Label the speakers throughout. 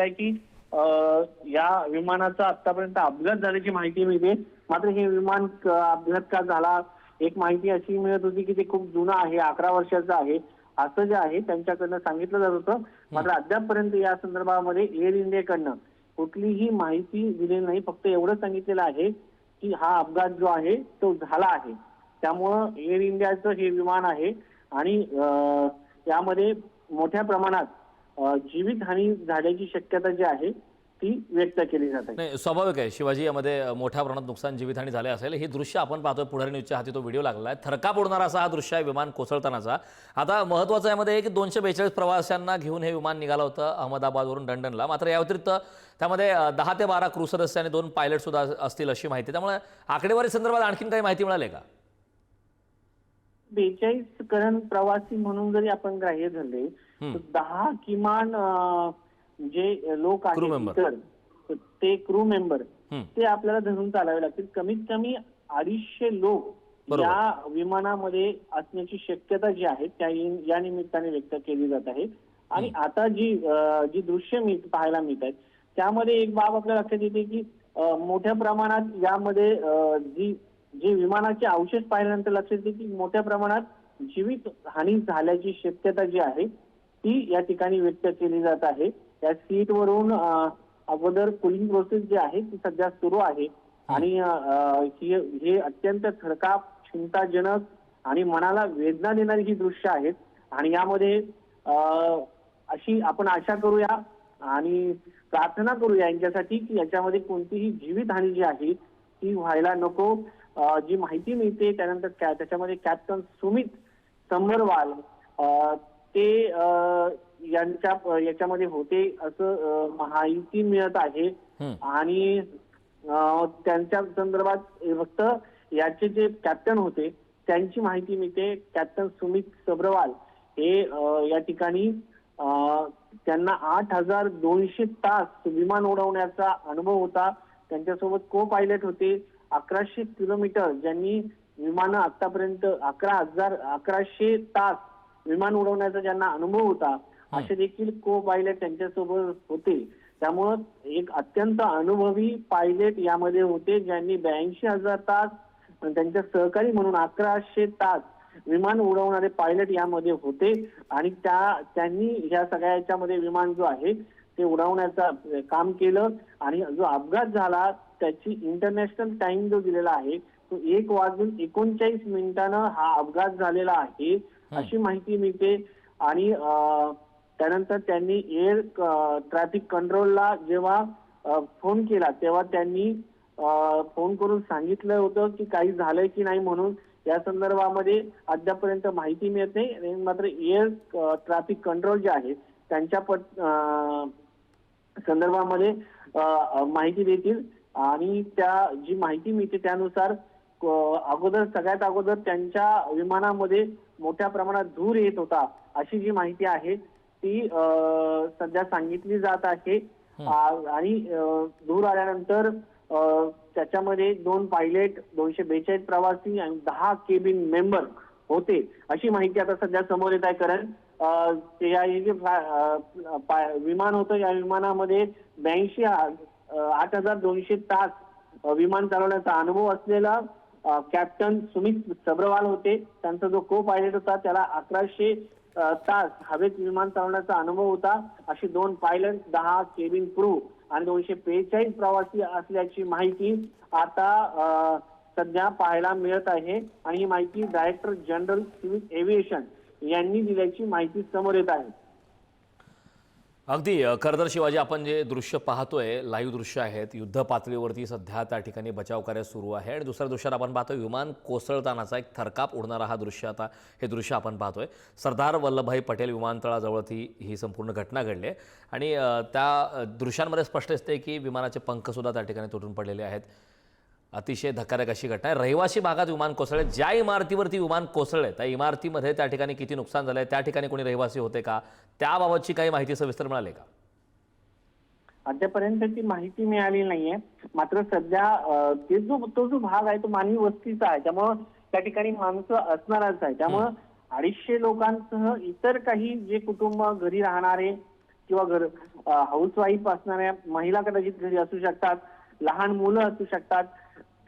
Speaker 1: आहे की या विमानाचा आतापर्यंत अपघात झाल्याची माहिती मिळते. मात्र हे विमान अपघात का झाला. एक माहिती अशी मिळत होती की ते खूप जुनं आहे अकरा वर्षाचं आहे. असं जे आहे त्यांच्याकडनं सांगितलं जात होतं. मात्र अद्यापपर्यंत या संदर्भामध्ये एअर इंडियाकडनं कुठलीही माहिती दिलेली नाही. फक्त एवढं सांगितलेलं आहे की हा अपघात जो आहे तो झाला आहे. त्यामुळं एअर इंडियाचं हे विमान आहे आणि यामध्ये मोठ्या प्रमाणात जीवितहानी झाल्याची शक्यता जी आहे ती व्यक्त केली जात
Speaker 2: नाही स्वाभाविक आहे. शिवाजी यामध्ये मोठ्या प्रमाणात नुकसान जीवितहानी झाले असेल. हे दृश्य आपण पाहतोय पुढारी न्यूजच्या हाती तो व्हिडिओ लागला आहे. थरकाप उडणारा असा हा दृश्य आहे विमान कोसळतानाचा. आता महत्त्वाचं यामध्ये आहे की दोनशे बेचाळीस प्रवाशांना घेऊन हे विमान निघालं होतं अहमदाबादवरून लंडनला मात्र या व्यतिरिक्त त्यामध्ये दहा ते बारा क्रू सदस्य आणि दोन पायलट सुद्धा असतील अशी माहिती. त्यामुळे आकडेवारी संदर्भात आणखीन काही माहिती मिळाली का?
Speaker 1: बेचाळीस करण प्रवासी म्हणून जरी आपण ग्राह्य धरले. तर दहा किमान जे लोक आहेत. इतर, ते क्रू मेंबर. ते आपल्याला धरून चालावे लागतील कमीत कमी अडीचशे लोक. या विमानामध्ये असण्याची शक्यता जी आहे त्या या निमित्ताने व्यक्त केली जात आहे आणि आता जी जी दृश्य मी पाहायला मिळत आहेत त्यामध्ये एक बाब आपल्या लक्षात येते की मोठ्या प्रमाणात यामध्ये जी जे विमानाचे अवशेष पाहिल्यानंतर लक्षात येते की मोठ्या प्रमाणात जीवित हानी झाल्याची शक्यता जी आहे ती या ठिकाणी व्यक्त केली जात आहे. या सीटवरून अ, अगोदर कुलिंग प्रोसेस जी आहे ती सध्या सुरू आहे. आणि ही- अत्यंत थरकाप चिंताजनक आणि मनाला वेदना देणारी ही दृश्य आहेत. आणि यामध्ये अशी आपण आशा करूया आणि प्रार्थना करूया यांच्यासाठी की याच्यामध्ये कोणतीही जीवितहानी जी आहे ती व्हायला नको. जी माहिती मिळते त्यानंतर त्या- त्याच्यामध्ये कॅप्टन सुमित संबरवाल अ, ते अ, यांच्या याच्यामध्ये होते असं माहिती मिळत आहे. आणि त्यांच्या संदर्भात फक्त याचे जे कॅप्टन होते त्यांची माहिती मिळते. कॅप्टन सुमित सब्रवाल हे या ठिकाणी अ, त्यांना आठ हजार दोनशे तास विमान उडवण्याचा अनुभव होता. त्यांच्यासोबत को पायलट होते. अकराशे किलोमीटर ज्यांनी विमानं आतापर्यंत अकरा हजार अकराशे तास विमान उडवण्याचा ज्यांना अनुभव होता असे देखील को पायलट त्यांच्यासोबत होते. त्यामुळं एक अत्यंत अनुभवी पायलट यामध्ये होते ज्यांनी ब्याऐंशी हजार तास त्यांच्या सहकारी म्हणून अकराशे तास विमान उडवणारे पायलट यामध्ये होते. आणि त्या त्यांनी ह्या सगळ्या याच्यामध्ये विमान जो आहे ते उडवण्याचा काम केलं. आणि जो अपघात झाला त्याची इंटरनॅशनल टाइम जो दिलेला आहे तो एक वाजून एकोणचाळीस मिनिटानं हा अपघात झालेला आहे. अशी माहिती मिळते. आणि त्यानंतर त्यांनी एअर ट्रॅफिक कंट्रोलला जेव्हा फोन केला तेव्हा त्यांनी फोन करून सांगितलं होतं की काही झालंय की नाही म्हणून. या संदर्भामध्ये अद्यापर्यंत माहिती मिळत नाही. मात्र एअर ट्रॅफिक कंट्रोल जे आहे त्यांच्या पट संदर्भामध्ये माहिती देतील. आणि त्या जी माहिती मिळते त्यानुसार अगोदर सगळ्यात अगोदर त्यांच्या विमानामध्ये मोठ्या प्रमाणात धूर येत होता अशी जी माहिती आहे ती सध्या सांगितली जात आहे. आणि धूर आल्यानंतर त्याच्यामध्ये दोन पायलट दोनशे बेचाळीस प्रवासी आणि दहा केबिन मेंबर होते अशी माहिती आता सध्या समोर येत आहे. कारण या जे विमान होतं. या विमानामध्ये ब्याऐंशी आठ हजार दोनशे तास विमान चालवण्याचा अनुभव असलेला कॅप्टन सुमित सब्रवाल होते. त्यांचा जो को पायलट होता त्याला अकराशे तास हवेत विमान चालवण्याचा अनुभव होता. अशी दोन पायलट दहा केबिन क्रू आणि दोनशे बेचाळीस प्रवासी असल्याची माहिती आता सध्या पाहायला मिळत आहे. आणि ही माहिती डायरेक्टर जनरल सिव्हिल एव्हिएशन यांनी दिल्याची माहिती समोर येत आहे.
Speaker 2: अगदी खरंतर शिवाजी आपण जे दृश्य पाहतोय लाईव्ह दृश्य आहेत युद्ध पातळीवरती सध्या त्या ठिकाणी बचाव कार्य सुरू आहे. आणि दुसऱ्या दृश्यात आपण पाहतोय विमान कोसळतानाचा एक थरकाप उडणारा हा दृश्य आता हे दृश्य आपण पाहतोय. सरदार वल्लभभाई पटेल विमानतळाजवळ ती ही संपूर्ण घटना घडली आहे. आणि त्या दृश्यांमध्ये स्पष्ट असते की विमानाचे पंखसुद्धा त्या ठिकाणी तुटून पडलेले आहेत. अतिशय धक्कादायक अशी घटना आहे. रहिवासी भागात विमान कोसळले. ज्या इमारतीवरती विमान कोसळले त्या इमारतीमध्ये त्या ठिकाणी किती नुकसान झालंय त्या ठिकाणी कोणी रहिवासी होते का? त्याबाबतची काही माहिती सविस्तर मिळाली का?
Speaker 1: अद्यापर्यंत ती माहिती मिळाली नाहीये. मात्र सध्या ते जो तो जो भाग आहे तो मानवी वस्तीचा आहे. त्यामुळं त्या ठिकाणी माणसं असणारच आहे त्यामुळं अडीचशे लोकांसह इतर काही जे कुटुंब घरी राहणारे किंवा घर हाऊसवाईफ असणाऱ्या महिला कदाचित घरी असू शकतात लहान मुलं असू शकतात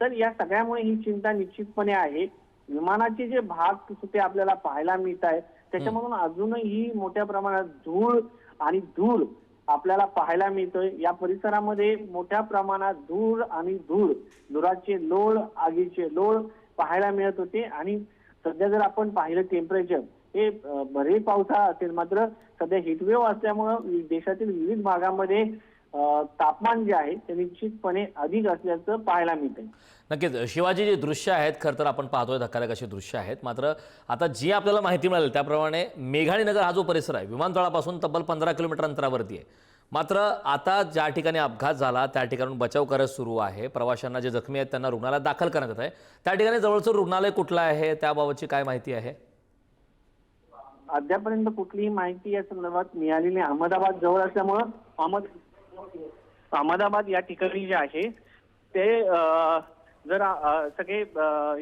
Speaker 1: तर या सगळ्यामुळे ही चिंता निश्चितपणे आहे. विमानाचे जे भाग ते आपल्याला पाहायला मिळत आहे त्याच्यामधून अजूनही मोठ्या प्रमाणात धूळ आणि धूळ आपल्याला पाहायला मिळतोय. या परिसरामध्ये मोठ्या प्रमाणात धूळ आणि धूळ धुराचे लोळ आगीचे लोळ पाहायला मिळत होते. आणि सध्या जर आपण पाहिलं टेम्परेचर हे भरे पावसाळा असेल मात्र सध्या हिटवेव असल्यामुळं देशातील विविध भागामध्ये तापमान जे आहे ते निश्चितपणे अधिक असल्याचं पाहायला मिळतंय.
Speaker 2: नक्कीच. शिवाजी जी दृश्य आहेत खरं तर आपण पाहतोय धक्कादायक अशी दृश्य आहेत. मात्र आता जी आपल्याला माहिती मिळाली त्याप्रमाणे मेघाणी नगर हा जो परिसर आहे विमानतळापासून तब्बल पंधरा किलोमीटर अंतरावरती आहे. मात्र आता ज्या ठिकाणी अपघात झाला त्या ठिकाणून बचाव कार्य सुरू आहे. प्रवाशांना जे जखमी आहेत त्यांना रुग्णालयात दाखल करण्यात येत आहे. त्या ठिकाणी जवळचं रुग्णालय कुठलं आहे? त्याबाबतची काय माहिती आहे?
Speaker 1: अद्यापर्यंत कुठलीही माहिती या संदर्भात मिळालेली नाही. अहमदाबाद जवळ असल्यामुळं अहमद अहमदाबाद या ठिकाणी जे आहे ते जर सगळे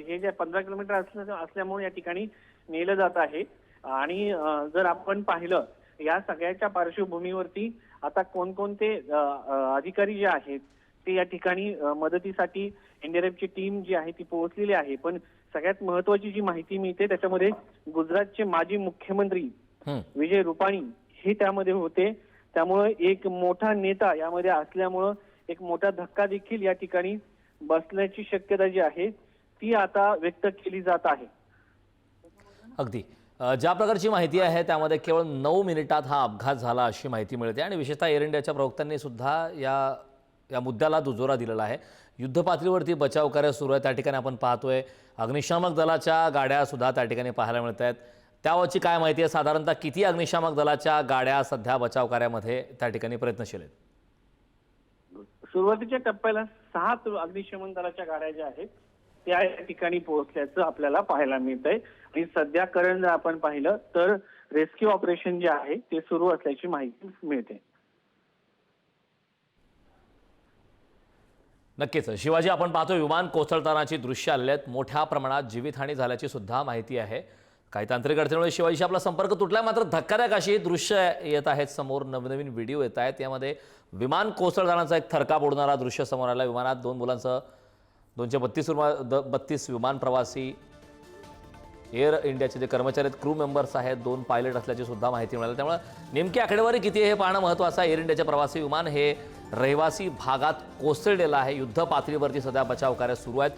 Speaker 1: हे जे पंधरा किलोमीटर असल्या असल्यामुळे या ठिकाणी नेलं जात आहे. आणि जर आपण पाहिलं या सगळ्याच्या पार्श्वभूमीवरती आता कोणकोणते अधिकारी जे आहेत ते या ठिकाणी मदतीसाठी एनडीआरएफची टीम जी आहे ती पोहोचलेली आहे. पण सगळ्यात महत्वाची जी माहिती मिळते त्याच्यामध्ये गुजरातचे माजी मुख्यमंत्री. विजय रुपाणी हे त्यामध्ये होते. त्यामुळे एक मोठा नेता यामध्ये असल्यामुळं एक मोठा धक्का देखील या ठिकाणी बसण्याची शक्यता जी आहे ती आता व्यक्त केली जात आहे.
Speaker 2: अगदी. ज्या प्रकारची माहिती आहे त्यामध्ये केवळ नऊ मिनिटात हा अपघात झाला अशी माहिती मिळते आणि विशेषतः एअर इंडियाच्या प्रवक्त्यांनी सुद्धा या या मुद्द्याला दुजोरा दिलेला आहे. युद्ध पातळीवरती बचाव कार्य सुरू आहे त्या ठिकाणी आपण पाहतोय. अग्निशामक दलाच्या गाड्या सुद्धा त्या ठिकाणी पाहायला मिळत आहेत त्यावरची काय माहिती आहे? साधारणतः किती अग्निशामक दलाच्या गाड्या सध्या बचाव कार्यामध्ये त्या ठिकाणी प्रयत्नशील आहेत?
Speaker 1: सुरुवातीच्या टप्प्याला सहा तु- अग्निशमन दलाच्या गाड्या ज्या आहेत त्या या ठिकाणी पोहोचल्याचं आपल्याला पाहायला मिळत आहे आणि सध्या करण जर आपण पाहिलं तर रेस्क्यू ऑपरेशन जे आहे ते सुरू असल्याची माहिती मिळते.
Speaker 2: नक्कीच. शिवाजी आपण पाहतो विमान कोसळतानाची दृश्य आलेली आहेत. मोठ्या प्रमाणात जीवितहानी झाल्याची सुद्धा माहिती आहे. काही तांत्रिक अडचणीमुळे शिवाजीशी आपला संपर्क तुटला मात्र धक्कादायक अशी दृश्य येत आहेत. समोर नवनवीन व्हिडिओ येत आहेत. यामध्ये विमान कोसळतानाचा एक थरकाप उडणारा दृश्य समोर आला विमानात दोन मुलांसह दोनशे बत्तीस द बत्तीस विमान प्रवासी एअर इंडियाचे जे कर्मचारी आहेत क्रू मेंबर्स आहेत दोन पायलट असल्याची सुद्धा माहिती मिळाली. त्यामुळे नेमकी आकडेवारी किती आहे हे पाहणं महत्त्वाचं आहे. एअर इंडियाचे प्रवासी विमान हे रहिवासी भागात कोसळलेलं आहे. युद्ध पातळीवरती सध्या बचाव कार्य सुरू आहेत.